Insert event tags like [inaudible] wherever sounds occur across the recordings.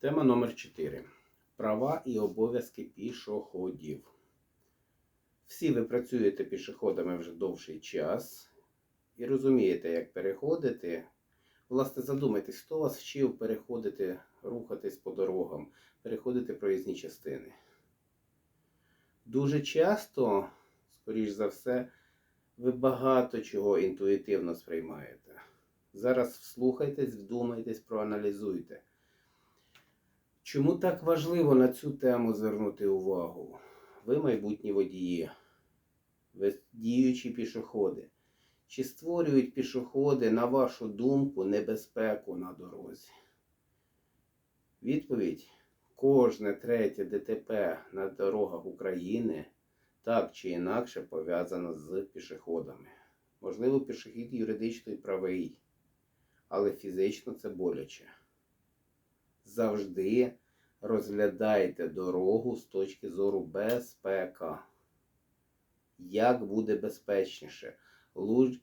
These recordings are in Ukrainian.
Тема номер 4. Права і обов'язки пішоходів. Всі ви працюєте пішоходами вже довший час і розумієте, як переходити. Власне, задумайтесь, хто вас вчив переходити, рухатись по дорогам, переходити проїзні частини. Дуже часто, скоріш за все, ви багато чого інтуїтивно сприймаєте. Зараз вслухайтесь, вдумайтесь, проаналізуйте. Чому так важливо на цю тему звернути увагу? Ви майбутні водії, ви діючі пішоходи. Чи створюють пішоходи, на вашу думку, небезпеку на дорозі? Відповідь: кожне третє ДТП на дорогах України так чи інакше пов'язано з пішоходами. Можливо, пішохід юридично і правий, але фізично це боляче завжди розглядайте дорогу з точки зору безпека. Як буде безпечніше?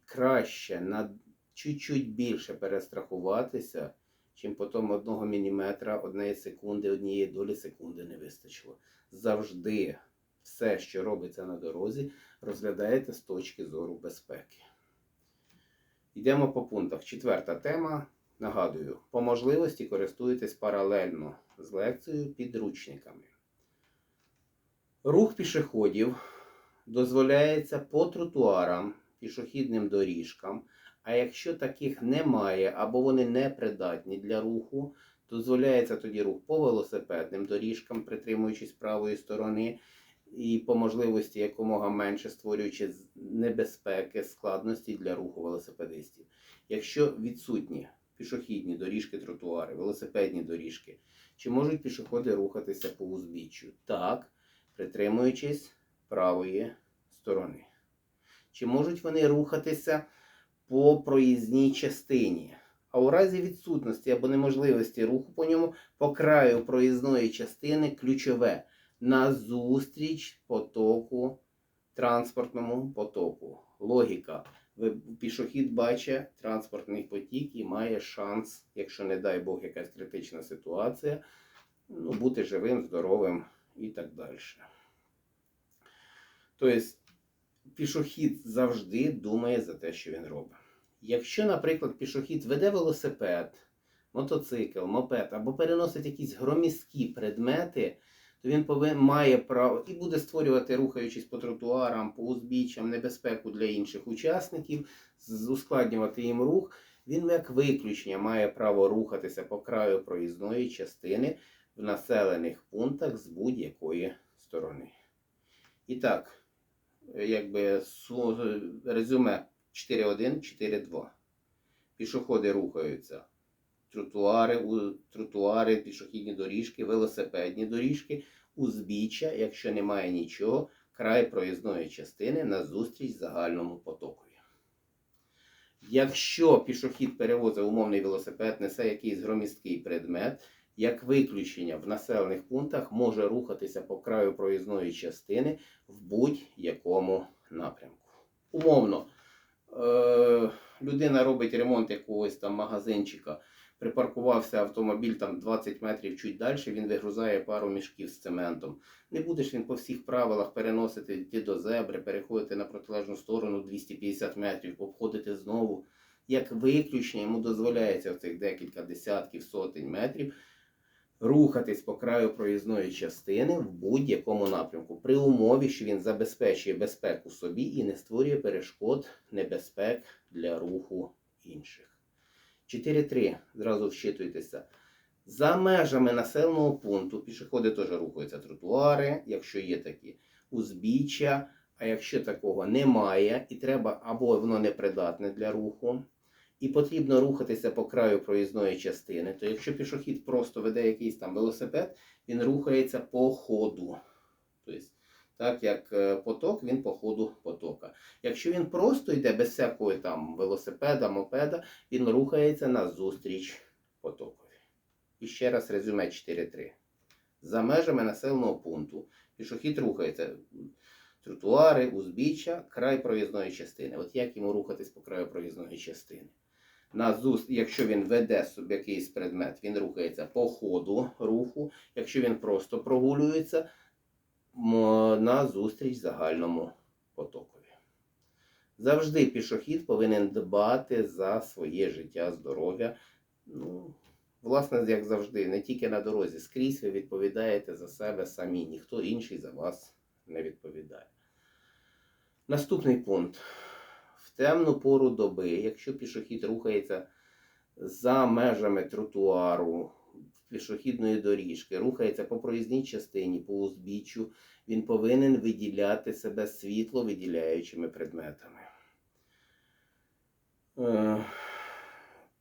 Краще на чуть-чуть більше перестрахуватися, чим потім одного міліметра, однієї секунди, однієї долі секунди не вистачило. Завжди все, що робиться на дорозі, розглядаєте з точки зору безпеки. Йдемо по пунктах. Четверта тема. Нагадую, по можливості користуйтесь паралельно з лекцією підручниками. Рух пішоходів дозволяється по тротуарам, пішохідним доріжкам, а якщо таких немає або вони не придатні для руху, дозволяється тоді рух по велосипедним доріжкам, притримуючись правої сторони, і по можливості якомога менше створюючи небезпеки, складності для руху велосипедистів. Якщо відсутні пішохідні доріжки, тротуари, велосипедні доріжки. Чи можуть пішоходи рухатися по узбіччю? Так, притримуючись правої сторони. Чи можуть вони рухатися по проїзній частині? А у разі відсутності або неможливості руху по ньому по краю проїзної частини ключове назустріч потоку, транспортному потоку. Логіка пішохід бачить транспортний потік і має шанс, якщо, не дай Бог, якась критична ситуація, ну, бути живим, здоровим і так далі. Тобто, пішохід завжди думає за те, що він робить. Якщо, наприклад, пішохід веде велосипед, мотоцикл, мопед або переносить якісь громісткі предмети, то він повинен має право і буде створювати, рухаючись по тротуарам, по узбіччям, небезпеку для інших учасників, ускладнювати їм рух. Він, як виключення, має право рухатися по краю проїзної частини в населених пунктах з будь-якої сторони. І так, якби резюме 4.1, 4.2. Пішоходи рухаються тротуари, тротуари, пішохідні доріжки, велосипедні доріжки, узбіччя, якщо немає нічого, край проїзної частини назустріч загальному потокові. Якщо пішохід перевозить умовний велосипед, несе якийсь громісткий предмет, як виключення в населених пунктах може рухатися по краю проїзної частини в будь-якому напрямку. Умовно, е- людина робить ремонт якогось там магазинчика припаркувався автомобіль там 20 метрів чуть далі, він вигрузає пару мішків з цементом. Не будеш він по всіх правилах переносити йти до зебри, переходити на протилежну сторону 250 метрів, обходити знову. Як виключення, йому дозволяється в цих декілька десятків сотень метрів рухатись по краю проїзної частини в будь-якому напрямку, при умові, що він забезпечує безпеку собі і не створює перешкод небезпек для руху інших. 4.3. Зразу вщитуйтеся. За межами населеного пункту пішоходи теж рухаються тротуари, якщо є такі узбіччя. А якщо такого немає, і треба або воно непридатне для руху, і потрібно рухатися по краю проїзної частини, то якщо пішохід просто веде якийсь там велосипед, він рухається по ходу. Тобто, так як е, поток, він по ходу потока. Якщо він просто йде без всякої там велосипеда, мопеда, він рухається назустріч потокові. І ще раз резюме 4.3. За межами населеного пункту пішохід рухається тротуари, узбіччя, край проїзної частини. От як йому рухатись по краю проїзної частини? на зус... якщо він веде собі якийсь предмет, він рухається по ходу руху. Якщо він просто прогулюється на зустріч загальному потокові. Завжди пішохід повинен дбати за своє життя, здоров'я. Ну, власне, як завжди, не тільки на дорозі, скрізь ви відповідаєте за себе самі, ніхто інший за вас не відповідає. Наступний пункт. В темну пору доби, якщо пішохід рухається за межами тротуару, пішохідної доріжки, рухається по проїзній частині, по узбіччю, він повинен виділяти себе світло виділяючими предметами. Е,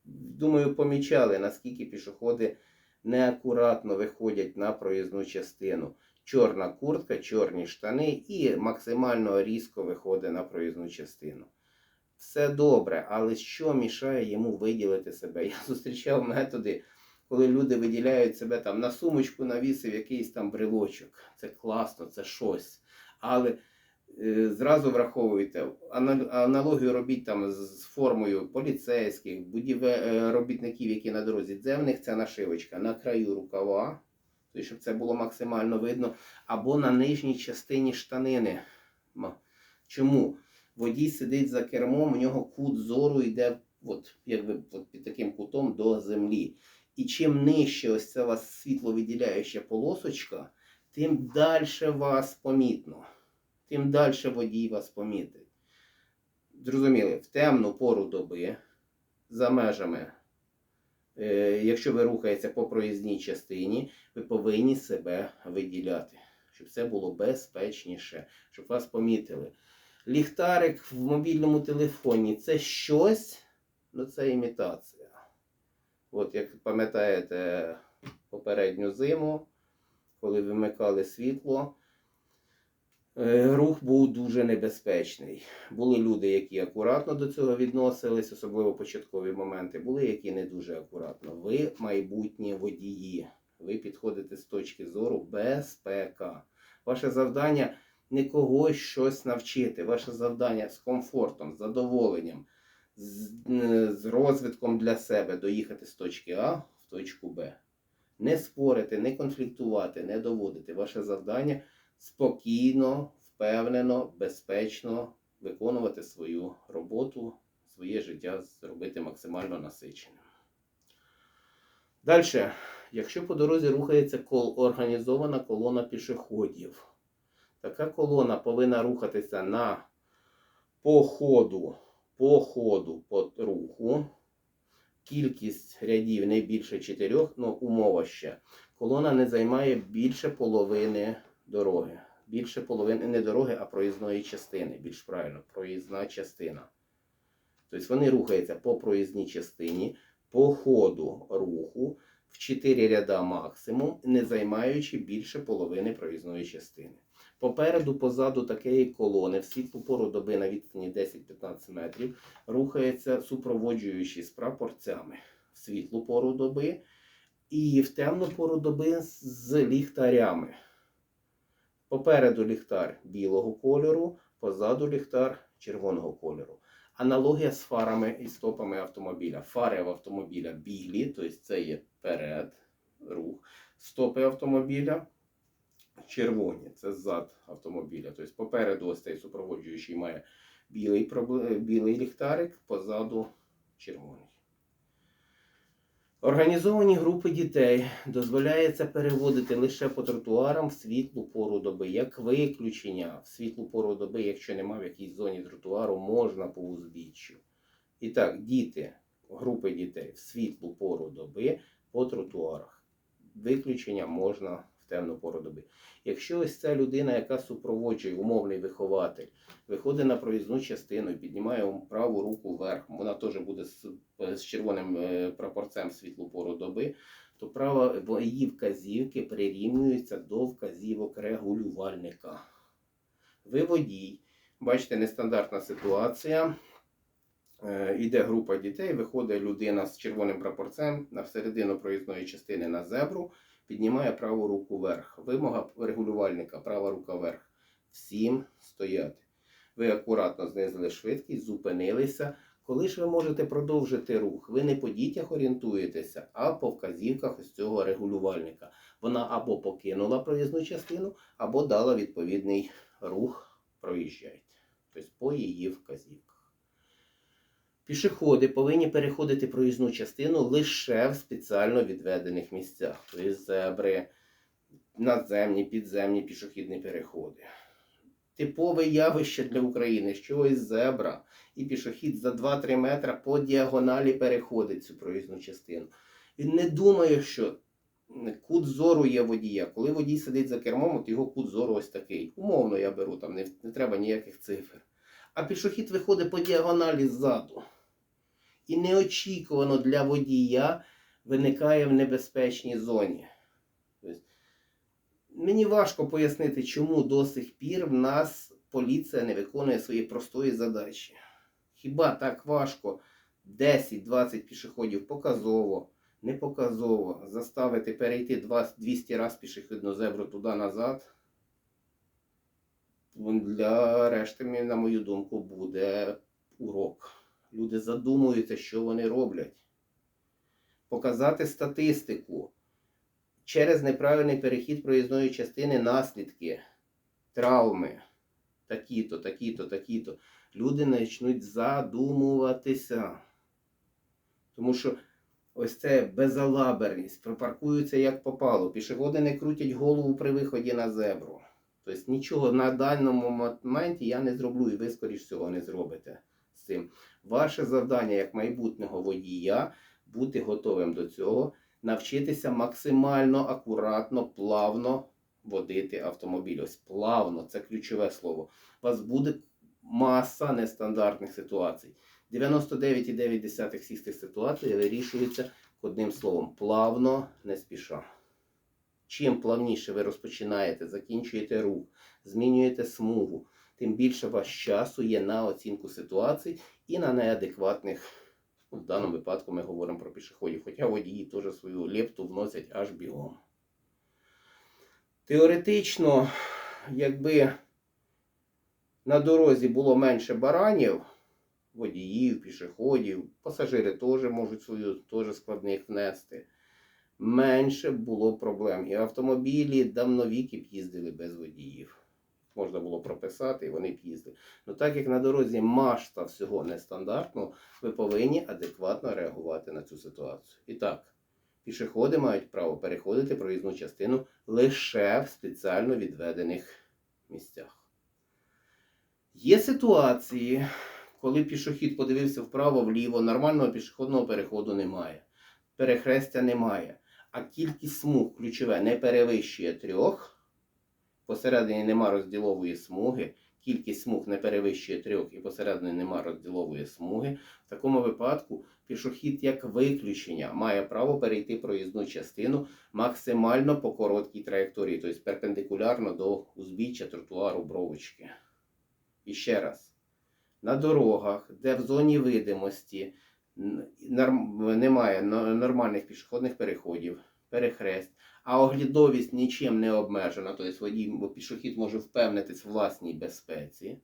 Думаю, помічали, наскільки пішоходи неакуратно виходять на проїзну частину. Чорна куртка, чорні штани і максимально різко виходить на проїзну частину. Все добре, але що мішає йому виділити себе? Я [laughs] зустрічав методи, коли люди виділяють себе там на сумочку навісив якийсь там брелочок. Це класно, це щось. Але е, зразу враховуйте, аналогію робіть там з формою поліцейських, будіве, е, робітників, які на дорозі. Де в них ця нашивочка на краю рукава, щоб це було максимально видно, або на нижній частині штанини. Чому? Водій сидить за кермом, у нього кут зору йде от, якби, от під таким кутом до землі. І чим нижче ось ця вас світловиділяюча полосочка, тим далі вас помітно. Тим далі водій вас помітить. Зрозуміли, в темну пору доби, за межами, е, якщо ви рухаєтеся по проїзній частині, ви повинні себе виділяти, щоб це було безпечніше, щоб вас помітили. Ліхтарик в мобільному телефоні це щось, ну це імітація. От як пам'ятаєте попередню зиму, коли вимикали світло, е, рух був дуже небезпечний. Були люди, які акуратно до цього відносились, особливо початкові моменти, були, які не дуже акуратно. Ви майбутні водії. Ви підходите з точки зору безпека. Ваше завдання не когось щось навчити. Ваше завдання з комфортом, з задоволенням, з, розвитком для себе доїхати з точки А в точку Б. Не спорити, не конфліктувати, не доводити. Ваше завдання спокійно, впевнено, безпечно виконувати свою роботу, своє життя зробити максимально насиченим. Далі, якщо по дорозі рухається організована колона пішоходів, така колона повинна рухатися на по ходу, по ходу по руху. Кількість рядів не більше чотирьох, ну умова ще. Колона не займає більше половини дороги. Більше половини не дороги, а проїзної частини. Більш правильно, проїзна частина. Тобто вони рухаються по проїзній частині, по ходу руху в 4 ряда максимум, не займаючи більше половини проїзної частини. Попереду, позаду такої колони, в світлу пору доби на відстані 10-15 метрів, рухається супроводжуючий з прапорцями в світлу пору доби і в темну пору доби з ліхтарями. Попереду ліхтар білого кольору, позаду ліхтар червоного кольору. Аналогія з фарами і стопами автомобіля. Фари в автомобіля білі, тобто це є перед рух. Стопи автомобіля червоні, це зад автомобіля. Тобто попереду ось цей супроводжуючий має білий, білий ліхтарик, позаду червоний. Організовані групи дітей дозволяється переводити лише по тротуарам в світлу пору доби. Як виключення в світлу пору доби, якщо нема в якійсь зоні тротуару, можна по узбіччю. І так, діти, групи дітей в світлу пору доби по тротуарах. Виключення можна темну пору доби. Якщо ось ця людина, яка супроводжує умовний вихователь, виходить на проїзну частину і піднімає праву руку вверх, вона теж буде з, з червоним е, прапорцем світлу пору доби, то права її вказівки прирівнюються до вказівок регулювальника. Ви водій, бачите, нестандартна ситуація. Е, Іде група дітей, виходить людина з червоним прапорцем на середину проїзної частини на зебру, піднімає праву руку вверх. Вимога регулювальника права рука вверх. Всім стояти. Ви акуратно знизили швидкість, зупинилися. Коли ж ви можете продовжити рух? Ви не по дітях орієнтуєтеся, а по вказівках ось цього регулювальника. Вона або покинула проїзну частину, або дала відповідний рух проїжджайте. Тобто по її вказівках. Пішоходи повинні переходити проїзну частину лише в спеціально відведених місцях. Тобто зебри, надземні, підземні пішохідні переходи. Типове явище для України, що ось зебра і пішохід за 2-3 метри по діагоналі переходить цю проїзну частину. Він не думає, що кут зору є водія. Коли водій сидить за кермом, от його кут зору ось такий. Умовно я беру, там не, не треба ніяких цифр. А пішохід виходить по діагоналі ззаду. І неочікувано для водія виникає в небезпечній зоні. Тобто, мені важко пояснити, чому до сих пір в нас поліція не виконує свої простої задачі. Хіба так важко 10-20 пішоходів показово, не показово заставити перейти 20 200 разів пішохідну зебру туди-назад? Для решти, на мою думку, буде урок. Люди задумуються, що вони роблять. Показати статистику. Через неправильний перехід проїзної частини наслідки, травми, такі-то, такі-то, такі-то. Люди почнуть задумуватися. Тому що ось це безалаберність, припаркуються як попало. Пішоходи не крутять голову при виході на зебру. Тобто нічого на даному моменті я не зроблю, і ви, скоріш всього, не зробите цим. Ваше завдання як майбутнього водія бути готовим до цього, навчитися максимально акуратно, плавно водити автомобіль. Ось плавно, це ключове слово. У вас буде маса нестандартних ситуацій. 99,9 всіх цих ситуацій вирішується одним словом плавно, не спіша. Чим плавніше ви розпочинаєте, закінчуєте рух, змінюєте смугу, тим більше у вас часу є на оцінку ситуацій і на неадекватних, ну, в даному випадку ми говоримо про пішоходів, хоча водії теж свою лепту вносять аж бігом. Теоретично, якби на дорозі було менше баранів, водіїв, пішоходів, пасажири теж можуть свою теж складних внести. Менше було проблем. І автомобілі давновіки б їздили без водіїв. Можна було прописати, і вони б їздили. Ну так як на дорозі масшта всього нестандартного, ви повинні адекватно реагувати на цю ситуацію. І так, пішоходи мають право переходити проїзну частину лише в спеціально відведених місцях. Є ситуації, коли пішохід подивився вправо-вліво, нормального пішохідного переходу немає, перехрестя немає, а кількість смуг ключове не перевищує трьох. Посередині нема розділової смуги, кількість смуг не перевищує трьох і посередині нема розділової смуги. В такому випадку пішохід як виключення має право перейти проїзну частину максимально по короткій траєкторії, тобто перпендикулярно до узбіччя тротуару бровочки. І ще раз, на дорогах, де в зоні видимості немає нормальних пішохідних переходів, перехрест, а оглядовість нічим не обмежена, тобто водій пішохід може впевнитись в власній безпеці.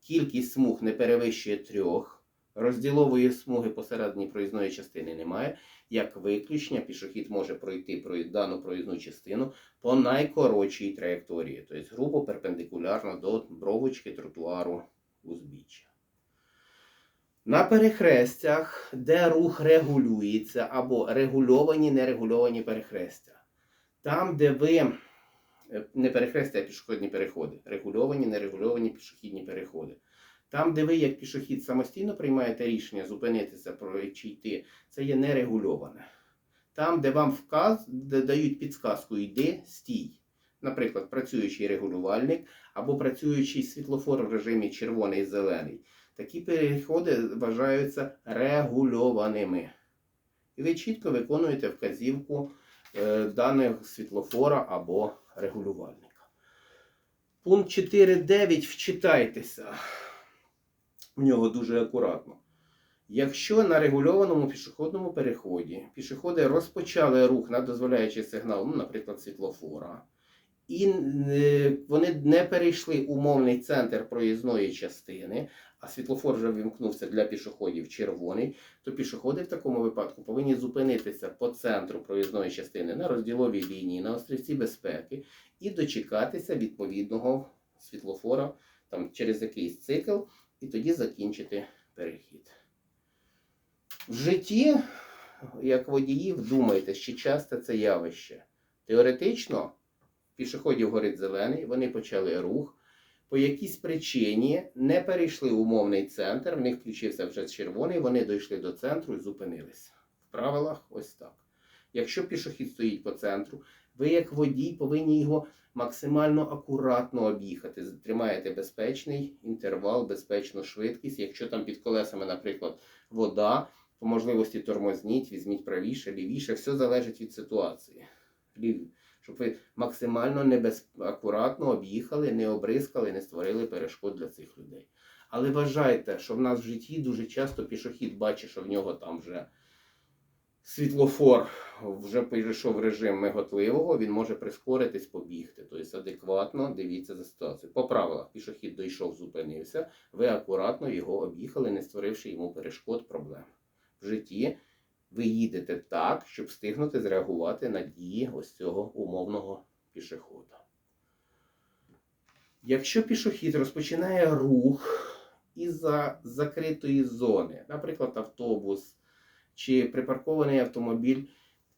Кількість смуг не перевищує трьох, розділової смуги посередині проїзної частини немає. Як виключення, пішохід може пройти дану проїзну частину по найкоротшій траєкторії, тобто грубо перпендикулярно до бровочки тротуару узбіччя. На перехрестях, де рух регулюється, або регульовані, нерегульовані перехрестя. Там, де ви е, не перехрестя, а пішохідні переходи, регульовані, нерегульовані пішохідні переходи. Там, де ви як пішохід самостійно приймаєте рішення зупинитися чи йти, це є нерегульоване. Там, де вам вказ, де дають підсказку йди, стій. Наприклад, працюючий регулювальник або працюючий світлофор в режимі червоний зелений. Такі переходи вважаються регульованими. І ви чітко виконуєте вказівку е, даного світлофора або регулювальника. Пункт 4.9. Вчитайтеся. В нього дуже акуратно. Якщо на регульованому пішохідному переході пішоходи розпочали рух на дозволяючий сигнал, ну, наприклад, світлофора, і е, вони не перейшли умовний центр проїзної частини, а світлофор вже вімкнувся для пішоходів червоний, то пішоходи в такому випадку повинні зупинитися по центру проїзної частини на розділовій лінії, на острівці безпеки і дочекатися відповідного світлофора там, через якийсь цикл, і тоді закінчити перехід. В житті, як водії, вдумайтесь, чи часто це явище. Теоретично, пішоходів горить зелений, вони почали рух. По якійсь причині не перейшли в умовний центр, в них включився вже червоний, вони дійшли до центру і зупинилися. В правилах ось так. Якщо пішохід стоїть по центру, ви як водій повинні його максимально акуратно об'їхати. Тримаєте безпечний інтервал, безпечну швидкість. Якщо там під колесами, наприклад, вода, по можливості тормозніть, візьміть правіше, лівіше, все залежить від ситуації. Лів- Щоб ви максимально небез... акуратно об'їхали, не обрискали, не створили перешкод для цих людей. Але вважайте, що в нас в житті дуже часто пішохід бачить, що в нього там вже світлофор вже перейшов в режим миготливого, він може прискоритись, побігти. Тобто адекватно дивіться за ситуацією. По правилах, пішохід дійшов, зупинився, ви акуратно його об'їхали, не створивши йому перешкод проблем. В житті ви їдете так, щоб встигнути зреагувати на дії ось цього умовного пішохода. Якщо пішохід розпочинає рух із-за закритої зони, наприклад, автобус чи припаркований автомобіль,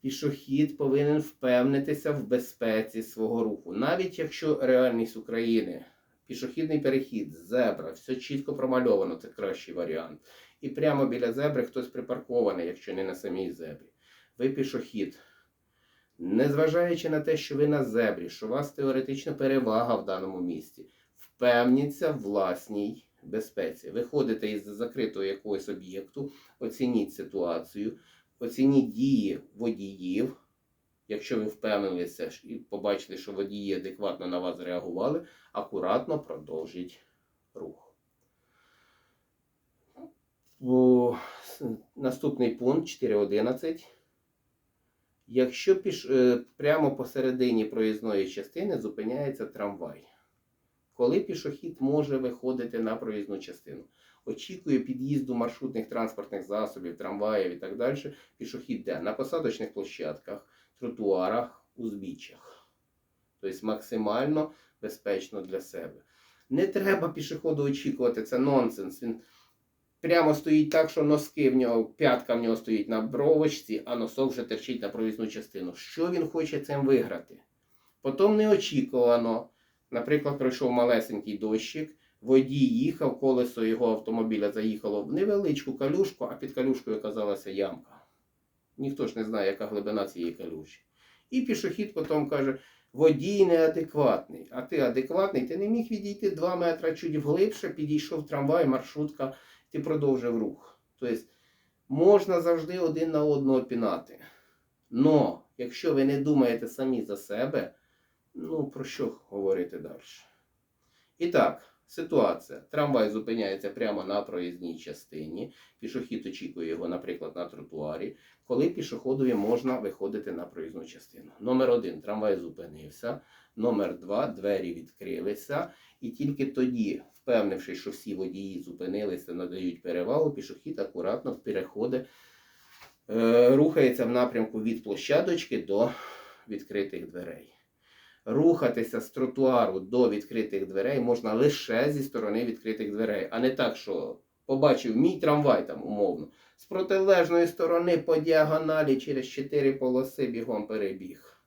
пішохід повинен впевнитися в безпеці свого руху. Навіть якщо реальність України, пішохідний перехід, зебра, все чітко промальовано, це кращий варіант. І прямо біля зебри хтось припаркований, якщо не на самій зебрі. Ви пішохід. Незважаючи на те, що ви на зебрі, що у вас теоретична перевага в даному місці, впевніться в власній безпеці. Виходите із закритого якогось об'єкту, оцініть ситуацію, оцініть дії водіїв. Якщо ви впевнилися і побачили, що водії адекватно на вас реагували, акуратно продовжіть рух. О, Наступний пункт 4.11. Якщо піш... е, прямо посередині проїзної частини зупиняється трамвай, коли пішохід може виходити на проїзну частину? Очікує під'їзду маршрутних транспортних засобів, трамваїв і так далі. Пішохід де? На посадочних площадках, тротуарах, узбіччях. Тобто максимально безпечно для себе. Не треба пішоходу очікувати, це нонсенс. Він прямо стоїть так, що носки в нього, п'ятка в нього стоїть на бровочці, а носок вже терчить на проїзну частину. Що він хоче цим виграти? Потім неочікувано. Наприклад, пройшов малесенький дощик, водій їхав, колесо його автомобіля заїхало в невеличку калюшку, а під калюшкою оказалася ямка. Ніхто ж не знає, яка глибина цієї калюші. І пішохід потім каже: водій неадекватний, а ти адекватний, ти не міг відійти 2 метри чуть вглибше, підійшов трамвай, маршрутка, ти продовжив рух. Тобто можна завжди один на одного пінати. Но, якщо ви не думаєте самі за себе, ну про що говорити далі? І так, ситуація. Трамвай зупиняється прямо на проїзній частині. Пішохід очікує його, наприклад, на тротуарі. Коли пішоходові можна виходити на проїзну частину. Номер один трамвай зупинився. Номер два двері відкрилися. І тільки тоді, впевнившись, що всі водії зупинилися, надають перевагу, пішохід акуратно переходить, е, рухається в напрямку від площадочки до відкритих дверей. Рухатися з тротуару до відкритих дверей можна лише зі сторони відкритих дверей, а не так, що побачив мій трамвай там умовно. З протилежної сторони по діагоналі через 4 полоси бігом перебіг.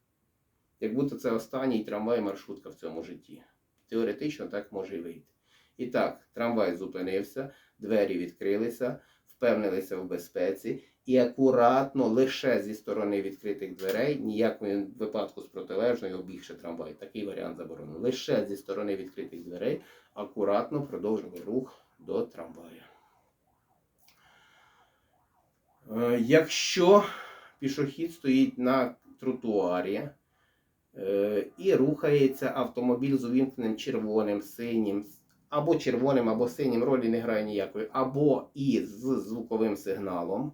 Як будто це останній трамвай маршрутка в цьому житті. Теоретично так може і вийти. І так, трамвай зупинився, двері відкрилися, впевнилися в безпеці і акуратно лише зі сторони відкритих дверей, ніякому випадку з протилежної обігши трамвай. Такий варіант заборонений. Лише зі сторони відкритих дверей акуратно продовжили рух до трамвая. Е, Якщо пішохід стоїть на тротуарі е, і рухається автомобіль з увімкненим червоним, синім, або червоним, або синім, ролі не грає ніякої, або і з звуковим сигналом,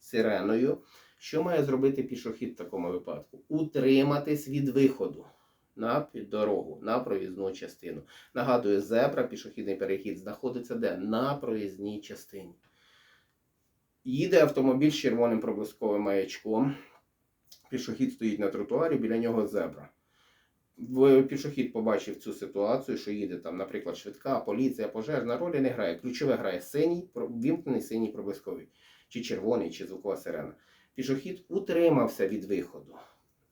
сиреною, що має зробити пішохід в такому випадку? Утриматись від виходу. на дорогу, на проїзну частину. Нагадую, зебра, пішохідний перехід знаходиться де? На проїзній частині. Їде автомобіль з червоним проблисковим маячком. Пішохід стоїть на тротуарі, біля нього зебра. Пішохід побачив цю ситуацію, що їде там, наприклад, швидка, поліція, пожежна ролі не грає. Ключове грає синій, вімкнений синій проблисковий, чи червоний, чи звукова сирена. Пішохід утримався від виходу.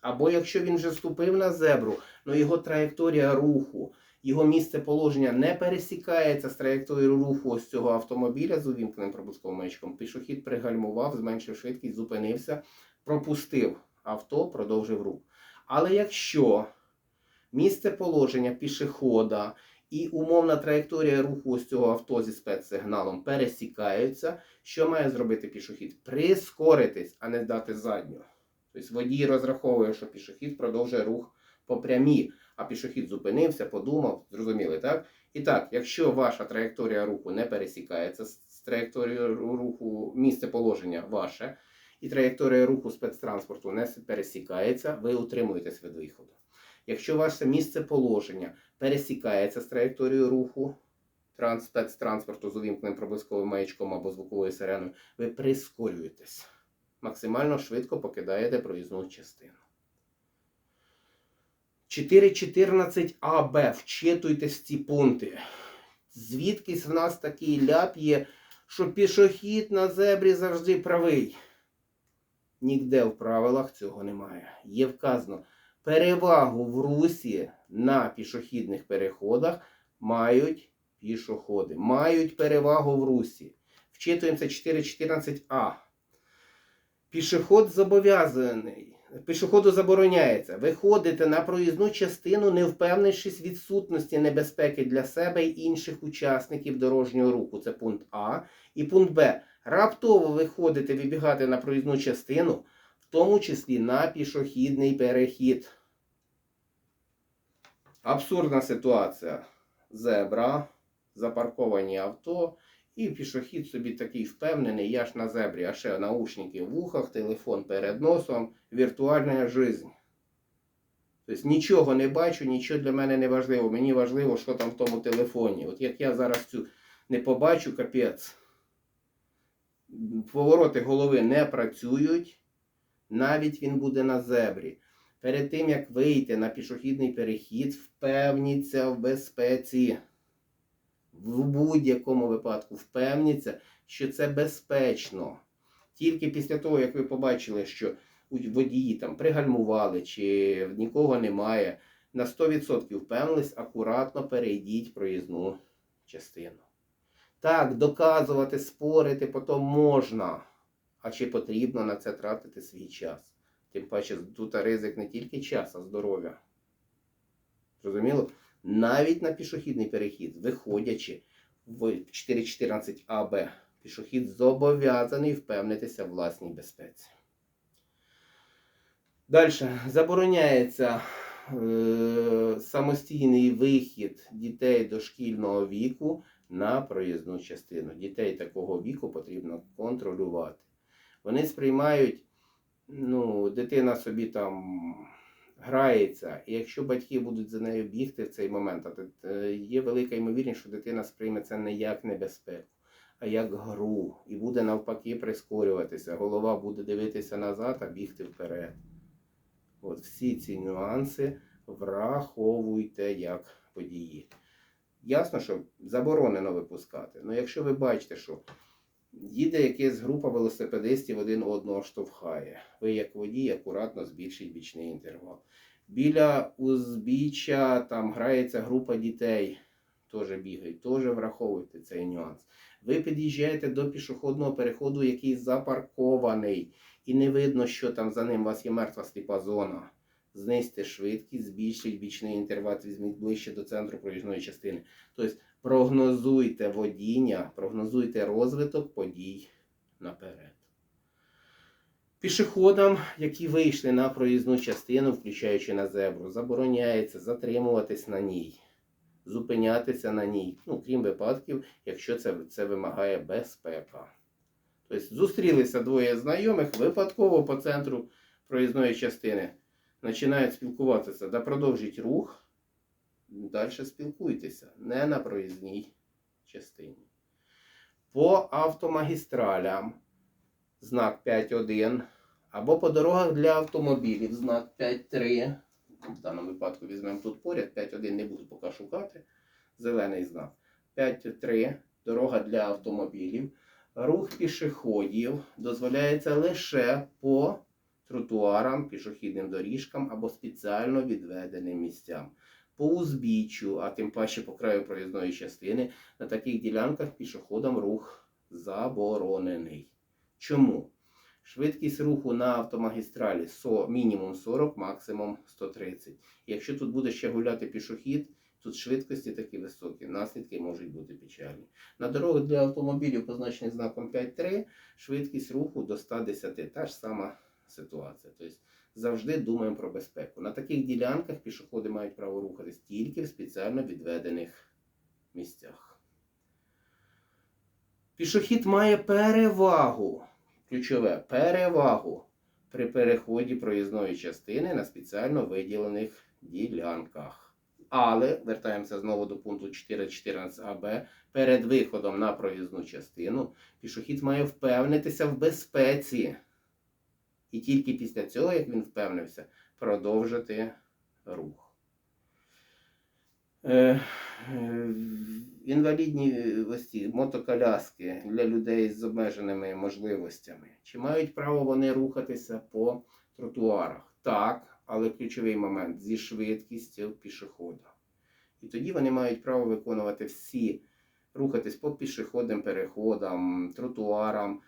Або якщо він вже ступив на зебру, але його траєкторія руху, його місце положення не пересікається з траєкторією руху ось цього автомобіля з увімкненим проблисковим маячком, пішохід пригальмував, зменшив швидкість, зупинився, пропустив авто, продовжив рух. Але якщо місце положення пішохода і умовна траєкторія руху ось цього авто зі спецсигналом пересікаються, що має зробити пішохід? Прискоритись, а не дати задню. Тобто водій розраховує, що пішохід продовжує рух по прямій, а пішохід зупинився, подумав, зрозуміли, так? І так, якщо ваша траєкторія руху не пересікається з траєкторією руху, місце положення ваше, і траєкторія руху спецтранспорту не пересікається, ви утримуєтесь від виходу. Якщо ваше місце положення пересікається з траєкторією руху транс- спецтранспорту з увімкненим проблисковим маячком або звуковою сиреною, ви прискорюєтесь. Максимально швидко покидаєте проїзну частину. 4.14 АБ. Вчитуйтесь ці пункти. Звідкись в нас такий ляп є, що пішохід на зебрі завжди правий. Ніде в правилах цього немає. Є вказано, перевагу в русі на пішохідних переходах мають пішоходи. Мають перевагу в русі. Вчитуємося 4.14а. Пішоход зобов'язаний. Пішоходу забороняється виходити на проїзну частину, не впевнившись відсутності небезпеки для себе й інших учасників дорожнього руху. Це пункт А. І пункт Б. Раптово виходити, вибігати на проїзну частину, в тому числі на пішохідний перехід. Абсурдна ситуація. Зебра, запарковані авто, і пішохід собі такий впевнений, я ж на зебрі, а ще наушники в вухах, телефон перед носом, віртуальна жизнь. Тобто нічого не бачу, нічого для мене не важливо. Мені важливо, що там в тому телефоні. От як я зараз цю не побачу, капець. Повороти голови не працюють, навіть він буде на зебрі. Перед тим, як вийти на пішохідний перехід, впевніться в безпеці. В будь-якому випадку впевніться, що це безпечно. Тільки після того, як ви побачили, що водії там пригальмували чи нікого немає, на 100% впевнились, акуратно перейдіть проїзну частину. Так, доказувати, спорити потім можна. А чи потрібно на це тратити свій час? Тим паче, тут ризик не тільки час, а здоров'я. Зрозуміло? Навіть на пішохідний перехід, виходячи в 4.14 АБ, пішохід зобов'язаний впевнитися в власній безпеці. Далі забороняється е, самостійний вихід дітей дошкільного віку на проїзну частину. Дітей такого віку потрібно контролювати. Вони сприймають, ну, дитина собі там грається, і якщо батьки будуть за нею бігти в цей момент, то, е, є велика ймовірність, що дитина сприйме це не як небезпеку, а як гру, і буде навпаки прискорюватися. Голова буде дивитися назад, а бігти вперед. От всі ці нюанси враховуйте як події. Ясно, що заборонено випускати. але якщо ви бачите, що їде якась група велосипедистів один одного штовхає, ви як водій акуратно збільшіть бічний інтервал. Біля узбіччя там грається група дітей, теж бігають, теж враховуйте цей нюанс. Ви під'їжджаєте до пішохідного переходу, який запаркований, і не видно, що там за ним у вас є мертва сліпа зона. Знизьте швидкість, збільшіть бічний інтервал, візьміть ближче до центру проїзної частини. Тобто прогнозуйте водіння, прогнозуйте розвиток подій наперед. Пішоходам, які вийшли на проїзну частину, включаючи на зебру, забороняється затримуватись на ній, зупинятися на ній, ну, крім випадків, якщо це, це вимагає безпека. Тобто зустрілися двоє знайомих випадково по центру проїзної частини. починають спілкуватися, да продовжіть рух, далі спілкуйтеся, не на проїзній частині. По автомагістралям знак 5.1 або по дорогах для автомобілів знак 5.3. В даному випадку візьмемо тут поряд, 5.1 не буду поки шукати. Зелений знак. 5.3 дорога для автомобілів. Рух пішоходів дозволяється лише по тротуарам, пішохідним доріжкам або спеціально відведеним місцям. По узбіччю, а тим паче по краю проїзної частини, на таких ділянках пішоходам рух заборонений. Чому? Швидкість руху на автомагістралі мінімум 40, максимум 130. Якщо тут буде ще гуляти пішохід, тут швидкості такі високі, наслідки можуть бути печальні. На дорогах для автомобілів, позначених знаком 5.3, швидкість руху до 110. Та ж сама ситуація. Тобто завжди думаємо про безпеку. На таких ділянках пішоходи мають право рухатись тільки в спеціально відведених місцях. Пішохід має перевагу, ключове перевагу при переході проїзної частини на спеціально виділених ділянках. Але вертаємося знову до пункту 4.14аб. Перед виходом на проїзну частину пішохід має впевнитися в безпеці. І тільки після цього, як він впевнився, продовжити рух. Е, е, інвалідні ось ці мотоколяски для людей з обмеженими можливостями. Чи мають право вони рухатися по тротуарах? Так, але ключовий момент зі швидкістю пішохода. І тоді вони мають право виконувати всі, рухатись по пішохідним переходам, тротуарам.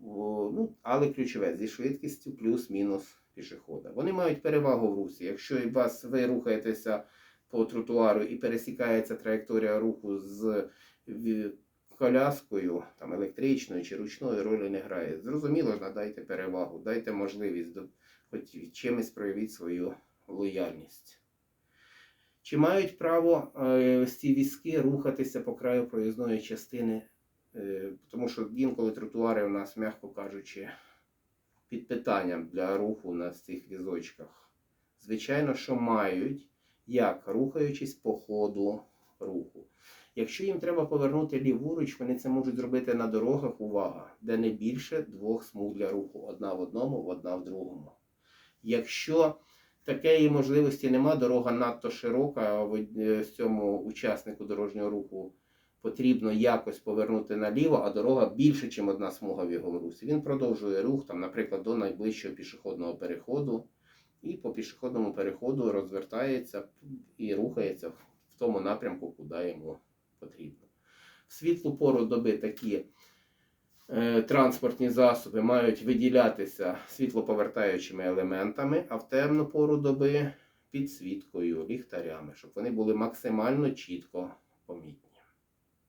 Ну, але ключове зі швидкістю плюс-мінус пішохода. Вони мають перевагу в русі. Якщо вас ви рухаєтеся по тротуару і пересікається траєкторія руху з коляскою, там електричною чи ручною ролі не грає. Зрозуміло ж, надайте перевагу, дайте можливість до, хоч чимось проявіть свою лояльність. Чи мають право е, ці візки рухатися по краю проїзної частини? Е, тому що інколи тротуари у нас, м'яко кажучи, під питанням для руху на цих візочках. Звичайно, що мають, як рухаючись по ходу руху. Якщо їм треба повернути ліворуч, вони це можуть зробити на дорогах, увага, де не більше двох смуг для руху. Одна в одному, одна в другому. Якщо такої можливості нема, дорога надто широка, в- е, цьому учаснику дорожнього руху потрібно якось повернути наліво, а дорога більше, ніж одна смуга в його русі. Він продовжує рух, там, наприклад, до найближчого пішохідного переходу, і по пішохідному переходу розвертається і рухається в тому напрямку, куди йому потрібно. В світлу пору доби такі е, транспортні засоби мають виділятися світлоповертаючими елементами, а в темну пору доби підсвіткою, ліхтарями, щоб вони були максимально чітко помітні.